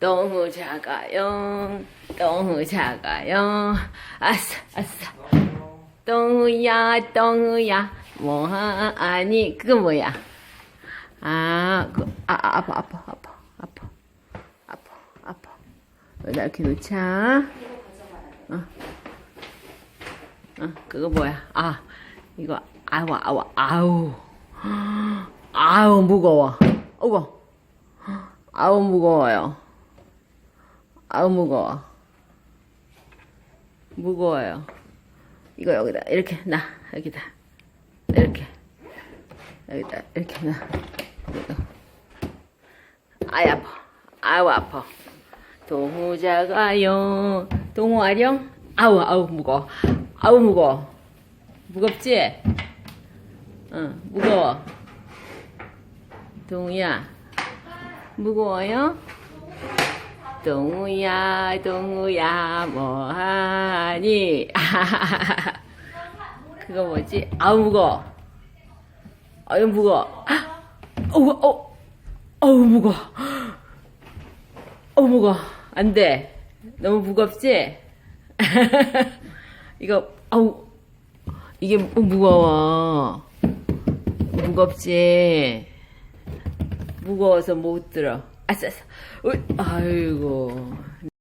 너무 작아요. 너무 작아요. 아싸, 아싸. 똥우야, 똥우야. 뭐하니? 그거 뭐야? 아, 그, 아, 아, 아파, 아파, 아파, 아파. 아파, 아파. 여기다 이렇게 놓자. 어. 어, 그거 뭐야? 아, 이거, 아우, 아우, 아우. 아우, 무거워. 어구. 아우, 무거워요. 아우, 무거워. 무거워요. 이거 여기다, 이렇게, 놔. 여기다. 이렇게. 여기다, 이렇게 놔. 여기다. 아이, 아파. 아우, 아파. 동우 작아요. 동우 아령? 아우, 아우, 무거워. 아우, 무거워. 무겁지? 응, 무거워. 동우야, 무거워요? 동우야, 동우야, 뭐하니? 그거 뭐지? 아우, 무거워. 아유, 무거워. 어우, 어, 어우, 무거워. 어우, 무거워. 안 돼. 너무 무겁지? 이거, 아우, 이게 무거워. 무겁지? 무거워서 못 들어. 아싸 아싸 어, 아이고.